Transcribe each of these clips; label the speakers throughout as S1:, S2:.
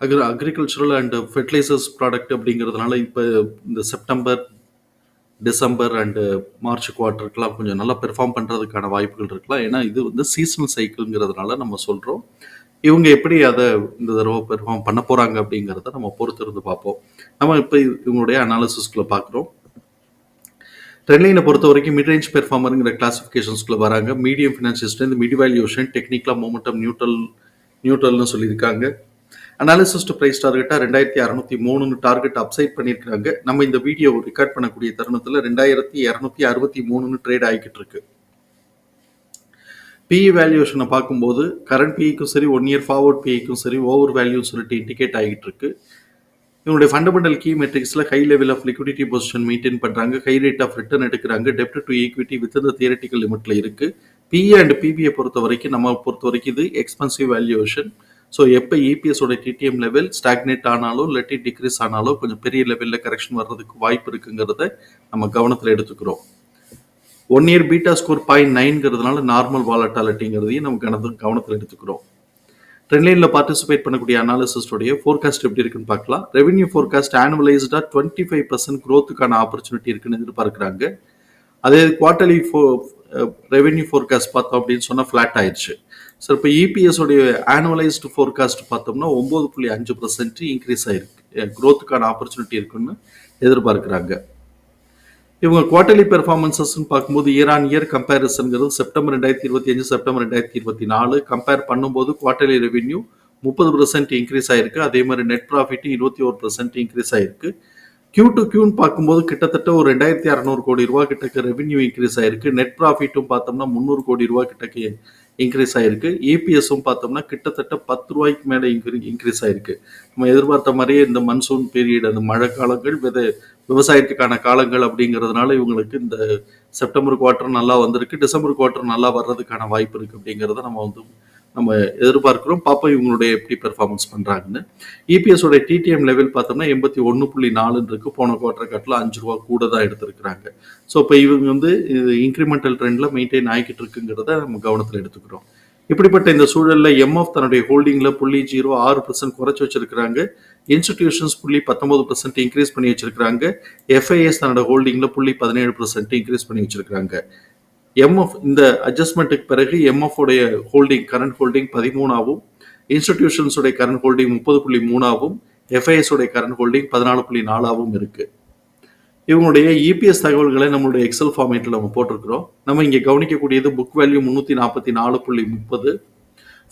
S1: agri agricultural and fertilisers product அப்படிங்கிறதுனால இப்போ இந்த செப்டம்பர் டிசம்பர் அண்டு மார்ச் குவார்ட்டருக்குலாம் கொஞ்சம் நல்லா பெர்ஃபார்ம் பண்ணுறதுக்கான வாய்ப்புகள் இருக்கலாம். ஏன்னா இது வந்து சீசனல் சைக்கிள்ங்கிறதுனால நம்ம சொல்கிறோம் இவங்க எப்படி அதை இந்த தடவை பெர்ஃபார்ம் பண்ண போகிறாங்க அப்படிங்கிறத நம்ம பொறுத்திருந்து பார்ப்போம். நம்ம இப்போ இவங்களுடைய அனாலிசிஸ்குள்ளே பார்க்குறோம். ட்ரெண்ட்லைனை பொறுத்த வரைக்கும் மிட் ரேஞ்ச் பெர்ஃபார்மருங்கிற கிளாஸிஃபிகேஷன்ஸ்குள்ளே வராங்க. Medium financial strength mid valuation டெக்னிக்கலாக மொமெண்டம் நியூட்ரல் நியூட்ரல்னு சொல்லியிருக்காங்க. அனாலிசிஸ்ட் ப்ரைஸ் டார்கெட்டாக ரெண்டாயிரத்தி அறநூத்தி மூணுன்னு டார்கெட் அப்சைட் பண்ணியிருக்காங்க நம்ம இந்த வீடியோ ரெக்கார்ட் பண்ணக்கூடிய தருணத்தில் ரெண்டாயிரத்தி இரநூத்தி அறுபத்தி மூணுன்னு ட்ரேட் ஆகிக்கிட்டு இருக்கு பிஇ வேல்யூஷனை பார்க்கும்போது கரண்ட் பிஇக்கும் சரி ஒன் இயர் ஃபார்வர்ட் பிஇக்கும் சரி ஓவர் வேல்யூன்னு சொல்லிட்டு இண்டிகேட் ஆகிட்டு இருக்கு இவனுடைய fundamental key மெட்ரிக்ஸில் high level of liquidity position maintain பண்ணுறாங்க ஹை ரேட் ஆஃப் ரிட்டர்ன் எடுக்கிறாங்க. டெப்ட் டு ஈக்விட்டி வித் இந்த தியரட்டிக்கல் லிமிட்டில் இருக்குது பிஇ அண்ட் பிபிஐ பொறுத்த வரைக்கும் நம்ம பொறுத்த வரைக்கும் இது எக்ஸ்பென்சிவ் வேல்யூவேஷன் ஸோ எப்போ இபிஎஸோட டிடிஎம் லெவல் ஸ்டாக்னேட் ஆனாலும் இல்லாட்டி டிக்ரீஸ் ஆனாலும் கொஞ்சம் பெரிய லெவலில் கரெக்ஷன் வர்றதுக்கு வாய்ப்பு இருக்குங்கிறத நம்ம கவனத்தில் எடுத்துக்கிறோம். One year beta score point நைன்ங்கிறதுனால normal வாலட்டாலிட்டிங்கிறதையும் நம்ம கவனத்தில் கவனத்தில் எடுத்துக்கிறோம். ட்ரெண்ட்லைனில் பார்ட்டிசிபேட் பண்ணக்கூடிய அனாலிசிஸ்டோடைய ஃபோர்காஸ்ட் எப்படி இருக்குன்னு பார்க்கலாம். ரெவன்யூ ஃபோர்காஸ்ட் ஆனுவலைஸ்டாக டுவெண்ட்டி ஃபைவ் பர்சன்ட் க்ரோத்துக்கான ஆப்பர்ச்சுனிட்டி இருக்குன்னு எதிர்பார்க்குறாங்க. அதே குவார்ட்டர்லி ஃபோ ரெவென்யூ ஃபோர்காஸ்ட் பார்த்தோம் அப்படின்னு சொன்னால் ஃப்ளாட் ஆயிடுச்சு சார் இப்போ இபிஎஸோடைய ஆனுவலைஸ்டு ஃபோர்காஸ்ட் பார்த்தோம்னா ஒம்பது புள்ளி அஞ்சு பர்சன்ட் இன்க்ரீஸ் ஆயிருக்கு. க்ரோத்துக்கான ஆப்பர்ச்சுனிட்டி இருக்குன்னு எதிர்பார்க்குறாங்க. இவங்க குவார்டர்லி பெர்ஃபார்மன்சஸ்ன்னு பார்க்கும்போது இயர் ஆன் இயர் கம்பேரிசன்கிறது செப்டம்பர் ரெண்டாயிரத்தி இருபத்தி அஞ்சு செப்டம்பர் ரெண்டாயிரத்தி இருபத்தி நாலு கம்பேர் பண்ணும்போது குவார்டர்லி ரெவென்யூ முப்பது பர்சன்ட் இன்க்ரீஸ் ஆயிருக்கு. அதே மாதிரி நெட் ப்ராஃபிட் இருபத்தி ஒரு பர்சன்ட் இன்க்ரீஸ் ஆயிருக்கு. கியூ டு கியூன்னு பார்க்கும்போது கிட்டத்தட்ட ஒரு ரெண்டாயிரத்தி அறநூறு கோடி ரூபா கிட்டக்கு ரெவென்யூ இன்க்ரீஸ் ஆயிருக்கு. நெட் ப்ராஃபிட்டும் பார்த்தோம்னா முந்நூறு கோடி ரூபா கிட்டக்கு இன்க்ரீஸ் ஆயிருக்கு. இபிஎஸும் பார்த்தோம்னா கிட்டத்தட்ட பத்து ரூபாய்க்கு மேலே இன்க்ரீ இன்க்ரீஸ் ஆயிருக்கு. நம்ம எதிர்பார்த்த மாதிரியே இந்த மன்சூன் பீரியட் அந்த மழை காலங்கள் வித விவசாயத்துக்கான காலங்கள் அப்படிங்கிறதுனால இவங்களுக்கு இந்த செப்டம்பர் குவார்ட்டர் நல்லா வந்திருக்கு. டிசம்பர் குவார்ட்டர் நல்லா வர்றதுக்கான வாய்ப்பு இருக்குது அப்படிங்கிறத நம்ம வந்து நம்ம எதிர்பார்க்குறோம். பாப்பா இவங்களுடைய எப்படி பெர்ஃபார்மன்ஸ் பண்ணுறாங்கன்னு இபிஎஸோட டிடிஎம் லெவல் பார்த்தோம்னா எண்பத்தி ஒன்று புள்ளி நாலுன்றிருக்கு போன குவார்டர் கட்டில் அஞ்சு ரூபா கூட தான் எடுத்திருக்கிறாங்க. ஸோ இப்போ இவங்க வந்து இது இன்க்ரிமெண்டல் ட்ரெண்டில் மெயின்டைன் ஆகிக்கிட்டு இருக்குங்கிறத நம்ம கவனத்தில் எடுத்துக்கிறோம். இப்படிப்பட்ட இந்த சூழலில் எம்எஃப் தன்னுடைய ஹோல்டிங்கில் புள்ளி ஜீரோ ஆறு பர்சன்ட் குறைச்சி வச்சிருக்கிறாங்க. இன்ஸ்டிடியூஷன்ஸ் புள்ளி பத்தொன்பது பர்சன்ட் இன்க்ரீஸ் பண்ணி வச்சிருக்கிறாங்க. எஃப்ஐஎஸ் தன்னோட ஹோல்டிங்கில் புள்ளி பதினேழு பர்சன்ட் இன்க்ரீஸ் பண்ணி வச்சிருக்காங்க எம்எஃப் இந்த அட்ஜஸ்ட்மெண்ட்டுக்கு பிறகு எம்எஃப் உடைய ஹோல்டிங் கரண்ட் ஹோல்டிங் பதிமூணாவும் இன்ஸ்டிடியூஷன்ஸ் உடைய கரண்ட் ஹோல்டிங் முப்பது புள்ளி மூணாவும் எஃப்ஐஎஸ் உடைய கரண்ட் ஹோல்டிங் பதினாலு புள்ளி நாலாவும் இருக்கு. இவங்களுடைய இபிஎஸ் தகவல்களை நம்மளுடைய எக்ஸல் ஃபார்மேட்டில் நம்ம போட்டிருக்கிறோம். நம்ம இங்கே கவனிக்கக்கூடியது புக் வேல்யூ முந்நூற்றி நாற்பத்தி நாலு புள்ளி முப்பது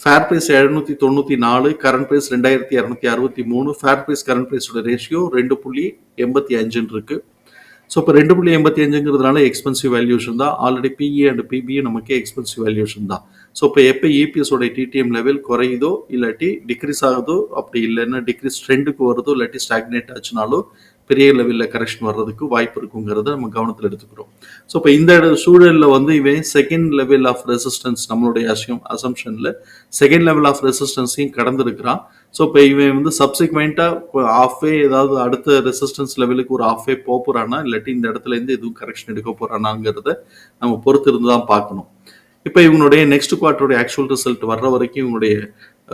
S1: ஃபேர் ப்ரைஸ் எழுநூற்றி தொண்ணூற்றி நாலு கரண்ட் ப்ரைஸ் ரெண்டாயிரத்தி இரநூத்தி அறுபத்தி மூணு ஃபேர் ப்ரைஸ் கரண்ட் ப்ரைஸோட ரேஷியோ ரெண்டு புள்ளி எண்பத்தி அஞ்சுன்னு இருக்குது ஸோ இப்போ ரெண்டு புள்ளி எண்பத்தி அஞ்சுங்கிறதுனால எக்ஸ்பென்சிவ் வேல்யூஷன் தான். ஆல்ரெடி பிஇ அண்ட் பிபிஏ நமக்கு எக்ஸ்பென்சிவ் வேல்யூஷன் தான். ஸோ இப்போ எப்போ இபிஎஸோட டிடிஎம் லெவல் குறையுதோ இல்லாட்டி டிக்ரீஸ் ஆகுதோ அப்படி இல்லைன்னா டிக்ரீஸ் ட்ரெண்டுக்கு வருதோ இல்லாட்டி ஸ்டாக்னேட் ஆச்சுனாலும் பெரிய லெவலில் கரெக்ஷன் வர்றதுக்கு வாய்ப்பு இருக்குங்கிறத நம்ம கவனத்தில் எடுத்துக்கிறோம். ஸோ இப்போ இந்த சூழலில் வந்து இவன் செகண்ட் லெவல் ஆஃப் ரெசிஸ்டன்ஸ் நம்மளுடைய அசியம் அசம்ஷனில் செகண்ட் லெவல் ஆஃப் ரெசிஸ்டன்ஸையும் கடந்திருக்கிறான். ஸோ இப்போ இவன் வந்து சப்சிக்வெண்ட்டாக ஆஃபே ஏதாவது அடுத்த ரெசிஸ்டன்ஸ் லெவலுக்கு ஒரு ஆஃபே போக போகிறானா இல்லாட்டி இந்த இடத்துல இருந்து எதுவும் கரெக்ஷன் எடுக்க போகிறானாங்கிறத நம்ம பொறுத்து இருந்து தான் பார்க்கணும். இப்போ இவங்களுடைய நெக்ஸ்ட் குவார்ட்டருடைய ஆக்சுவல் ரிசல்ட் வர்ற வரைக்கும் இவங்களுடைய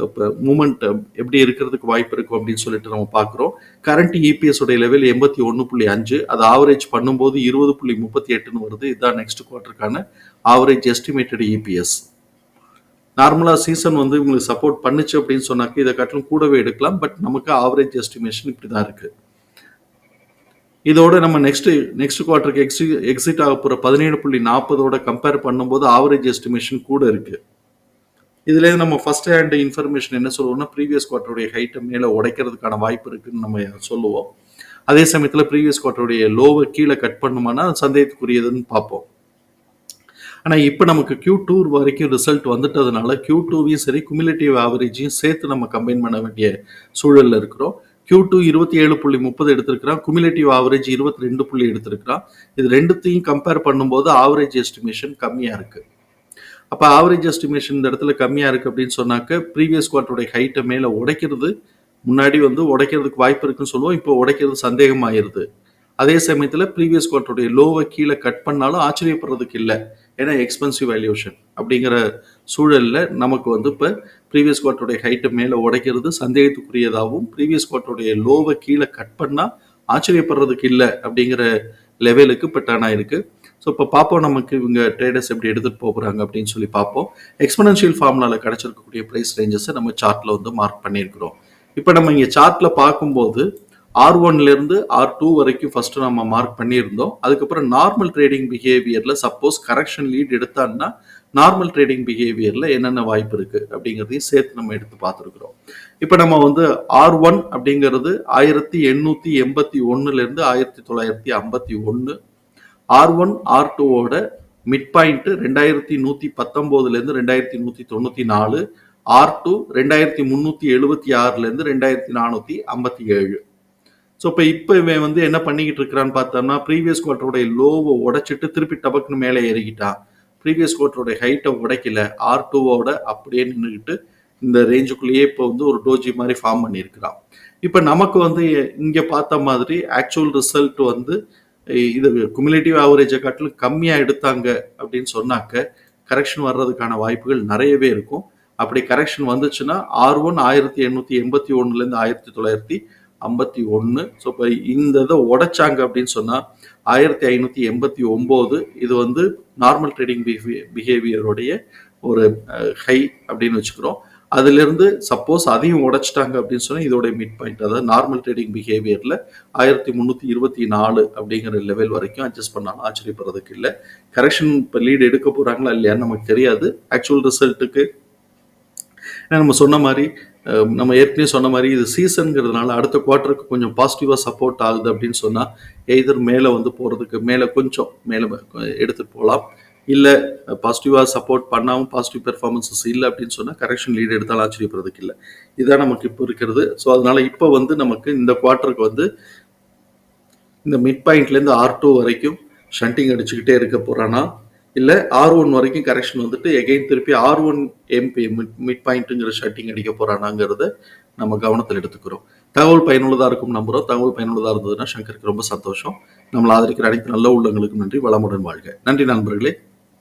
S1: இப்போ மூமெண்ட் எப்படி இருக்கிறதுக்கு வாய்ப்பு இருக்கும் அப்படின்னு சொல்லிட்டு நம்ம பார்க்குறோம். கரண்ட் இபிஎஸ் உடைய லெவல் எண்பத்தி ஒன்று புள்ளி அஞ்சு அது ஆவரேஜ் பண்ணும்போது இருபது புள்ளி முப்பத்தி எட்டுன்னு வருது. இதுதான் நெக்ஸ்ட் குவார்ட்டருக்கான ஆவரேஜ் எஸ்டிமேட்டட் இபிஎஸ் நார்மலாக சீசன் வந்து இவங்களுக்கு சப்போர்ட் பண்ணுச்சு அப்படின்னு சொன்னாக்க இதை காட்டிலும் கூடவே எடுக்கலாம். பட் நமக்கு ஆவரேஜ் எஸ்டிமேஷன் இப்படி தான் இருக்குது இதோட நம்ம நெக்ஸ்ட் நெக்ஸ்ட் குவார்ட்டருக்கு எக்ஸி எக்ஸிட் ஆக போகிற பதினேழு புள்ளி நாற்பதோட கம்பேர் பண்ணும்போது ஆவரேஜ் எஸ்டிமேஷன் கூட இருக்குது இதுலேருந்து நம்ம ஃபர்ஸ்ட் ஹேண்ட் இன்ஃபர்மேஷன் என்ன சொல்லுவோம்னா ப்ரீவியஸ் குவார்டருடைய ஹைட்டை மேலே உடைக்கிறதுக்கான வாய்ப்பு இருக்குன்னு நம்ம சொல்லுவோம். அதே சமயத்தில் ப்ரீவியஸ் குவார்டருடைய லோவை கீழே கட் பண்ணுமானா சந்தேகத்துக்குரியதுன்னு பார்ப்போம். ஆனால் இப்போ நமக்கு கியூ டூ வரைக்கும் ரிசல்ட் வந்துட்டதுனால கியூ டூவையும் சரி குமுலேட்டிவ் ஆவரேஜையும் சேர்த்து நம்ம கம்பைன் பண்ண வேண்டிய சூழலில் இருக்கிறோம். கியூ டூ இருபத்தி ஏழு புள்ளி முப்பது எடுத்திருக்கிறான் குமுலேட்டிவ் ஆவரேஜ் இருபத்தி ரெண்டு புள்ளி எடுத்திருக்கிறான். இது ரெண்டுத்தையும் கம்பேர் பண்ணும்போது ஆவரேஜ் எஸ்டிமேஷன் கம்மியாக இருக்குது அப்போ ஆவரேஜ் எஸ்டிமேஷன் இந்த இடத்துல கம்மியாக இருக்குது அப்படின்னு சொன்னாக்க ப்ரீவியஸ் குவார்ட்டருடைய ஹைட்டை மேலே உடைக்கிறது முன்னாடி வந்து உடைக்கிறதுக்கு வாய்ப்பு இருக்குன்னு சொல்லுவோம் இப்போ உடைக்கிறது சந்தேகமாயிருது. அதே சமயத்தில் ப்ரீவியஸ் குவார்ட்டருடைய லோவை கீழே கட் பண்ணாலும் ஆச்சரியப்படுறதுக்கு இல்லை. ஏன்னா எக்ஸ்பென்சிவ் வேல்யூஷன் அப்படிங்கிற சூழலில் நமக்கு வந்து இப்போ ப்ரீவியஸ் குவார்ட்டருடைய ஹைட்டை மேலே உடைக்கிறது சந்தேகத்துக்குரியதாகவும் ப்ரீவியஸ் குவார்ட்டருடைய லோவை கீழே கட் பண்ணால் ஆச்சரியப்படுறதுக்கு இல்லை அப்படிங்கிற லெவலுக்கு இப்போ டர்ன் ஆயிருக்கு. ஸோ இப்போ பார்ப்போம் நமக்கு இவங்க ட்ரேடர்ஸ் எப்படி எடுத்துகிட்டு போகிறாங்க அப்படின்னு சொல்லி பார்ப்போம். எக்ஸ்பனன்ஷியல் ஃபார்முலாவில் கிடச்சிருக்கக்கூடிய ப்ரைஸ் ரேஞ்சஸை நம்ம சார்ட்டில் வந்து மார்க் பண்ணியிருக்கிறோம். இப்போ நம்ம இங்கே சார்ட்டில் பார்க்கும்போது ஆர் ஒன்லேருந்து ஆர் டூ வரைக்கும் ஃபஸ்ட்டு நம்ம மார்க் பண்ணியிருந்தோம். அதுக்கப்புறம் நார்மல் ட்ரேடிங் பிஹேவியரில் சப்போஸ் கரெக்ஷன் லீட் எடுத்தான்னா நார்மல் ட்ரேடிங் பிஹேவியரில் என்னென்ன வாய்ப்பு இருக்குது அப்படிங்கிறதையும் சேர்த்து நம்ம எடுத்து பார்த்துருக்குறோம். இப்போ நம்ம வந்து ஆர் ஒன் அப்படிங்கிறது ஆயிரத்தி எண்ணூற்றி எண்பத்தி ஒன்றுலேருந்து ஆயிரத்தி தொள்ளாயிரத்தி ஐம்பத்தி ஒன்று ஆர் ஒன் ஆர் டூவோட மிட் பாயிண்ட்டு ரெண்டாயிரத்தி நூற்றி பத்தொம்போதுலேருந்து ரெண்டாயிரத்தி நூற்றி தொண்ணூற்றி நாலு. ஆர் டூ ரெண்டாயிரத்தி முந்நூற்றி எழுபத்தி ஆறுலேருந்து ரெண்டாயிரத்தி நானூற்றி ஐம்பத்தி ஏழு. ஸோ இப்போ இப்போ இவன் வந்து என்ன பண்ணிக்கிட்டு இருக்கிறான்னு பார்த்தோம்னா ப்ரீவியஸ் குவார்ட்டருடைய லோவை உடைச்சிட்டு திருப்பி டபக்குன்னு மேலே ஏறிக்கிட்டான். ப்ரீவியஸ் குவார்ட்டருடைய ஹைட்டை உடைக்கல. ஆர் டூவோட அப்படியே நின்றுக்கிட்டு இந்த ரேஞ்சுக்குள்ளேயே இப்போ வந்து ஒரு டோஜி மாதிரி ஃபார்ம் பண்ணியிருக்கிறான். இப்போ நமக்கு வந்து இங்கே பார்த்த மாதிரி ஆக்சுவல் ரிசல்ட் வந்து இது குமுலேட்டிவ் ஆவரேஜை காட்டிலும் கம்மியாக எடுத்தாங்க அப்படின்னு சொன்னாக்க கரெக்ஷன் வர்றதுக்கான வாய்ப்புகள் நிறையவே இருக்கும். அப்படி கரெக்ஷன் வந்துச்சுன்னா ஆர் ஒன் ஆயிரத்தி எண்ணூற்றி எண்பத்தி ஒன்றுலேருந்து ஆயிரத்தி தொள்ளாயிரத்தி ஐம்பத்தி ஒன்று ஸோ இப்போ இந்த இதை உடைச்சாங்க அப்படின்னு சொன்னால் ஆயிரத்தி ஐநூற்றி எண்பத்தி ஒம்போது இது வந்து நார்மல் ட்ரேடிங் பிஹே பிஹேவியருடைய ஒரு ஹை அப்படின்னு வச்சுக்கிறோம். அதிலிருந்து சப்போஸ் அதையும் உடைச்சிட்டாங்க அப்படின்னு சொன்னால் இதோடைய மிட் பாயிண்ட் அதாவது நார்மல் ட்ரேடிங் பிஹேவியரில் ஆயிரத்தி முந்நூற்றி இருபத்தி நாலு அப்படிங்கிற லெவல் வரைக்கும் அட்ஜஸ்ட் பண்ணாலும் ஆச்சரியப்படுறதுக்கு இல்லை. கரெக்ஷன் இப்போ லீடு எடுக்க போகிறாங்களா இல்லையான்னு நமக்கு தெரியாது. ஆக்சுவல் ரிசல்ட்டுக்கு ஏன்னா நம்ம சொன்ன மாதிரி நம்ம ஏற்கனவே சொன்ன மாதிரி இது சீசனுங்கிறதுனால அடுத்த குவார்ட்டருக்கு கொஞ்சம் பாசிட்டிவாக சப்போர்ட் ஆகுது அப்படின்னு சொன்னால் எய்தர் மேலே வந்து போகிறதுக்கு மேலே கொஞ்சம் மேலே எடுத்துகிட்டு போகலாம். இல்லை பாசிட்டிவாக சப்போர்ட் பண்ணாமல் பாசிட்டிவ் பெர்ஃபார்மன்ஸஸ் இல்லை அப்படின்னு சொன்னால் கரெக்ஷன் லீடு எடுத்தாலும் ஆச்சரியப்படுறதுக்கு இல்லை. இதான் நமக்கு இப்போ இருக்கிறது. ஸோ அதனால் இப்போ வந்து நமக்கு இந்த குவார்ட்டருக்கு வந்து இந்த மிட் பாயிண்ட்லேருந்து ஆர் டூ வரைக்கும் ஷண்டிங் அடிச்சுக்கிட்டே இருக்க போகிறான்னா இல்லை ஆர் ஒன் வரைக்கும் கரெக்ஷன் வந்துட்டு எகைன் திருப்பி ஆர் ஒன் எம்பி மிட் மிட் பாயிண்ட்டுங்கிற ஷட்டிங் அடிக்க போகிறானாங்கிறத நம்ம கவனத்தில் எடுத்துக்கிறோம். தகவல் பயனுள்ளதாக இருக்கும் நம்புகிறோம் தகவல் பயனுள்ளதாக இருந்ததுன்னா சங்கருக்கு ரொம்ப சந்தோஷம். நம்மளை ஆதரிக்கிற அனைத்து நல்ல உள்ளங்களுக்கும் நன்றி. வளமுடன் வாழ்க. நன்றி நண்பர்களே.